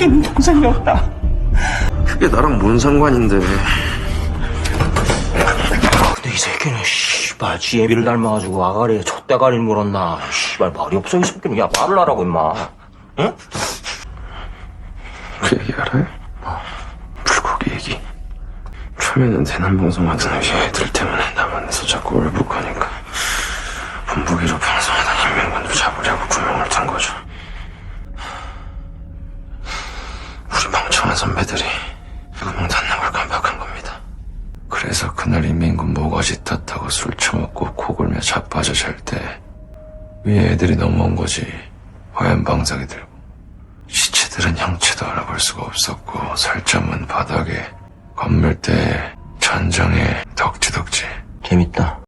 밖에는 동생이 없다. 그게 나랑 뭔 상관인데. 근데 이 새끼는 씨발 지 애비를 닮아가지고 아가리에 젖대가리를 물었나 씨발 말이 없어 이 새끼는 야 말을 하라고 임마 응? 그 얘기 알아요? 불고기 얘기. 처음에는 대남 방송하던 위 애들 때문에 남한에서 자꾸 월북하니까 본보기로 방송하던 인명군들 잡으려고 구명을 든 거죠. 멍청한 선배들이 구멍 닫는 걸 깜빡한 겁니다. 그래서 그날 인민군 모가지 탓하고 술 처먹고 코 골며 자빠져 잘 때 위에 애들이 넘어온 거지 화염 방사기 들고 시체들은 형체도 알아볼 수가 없었고 살점은 바닥에 건물대 천정에 덕지덕지 재밌다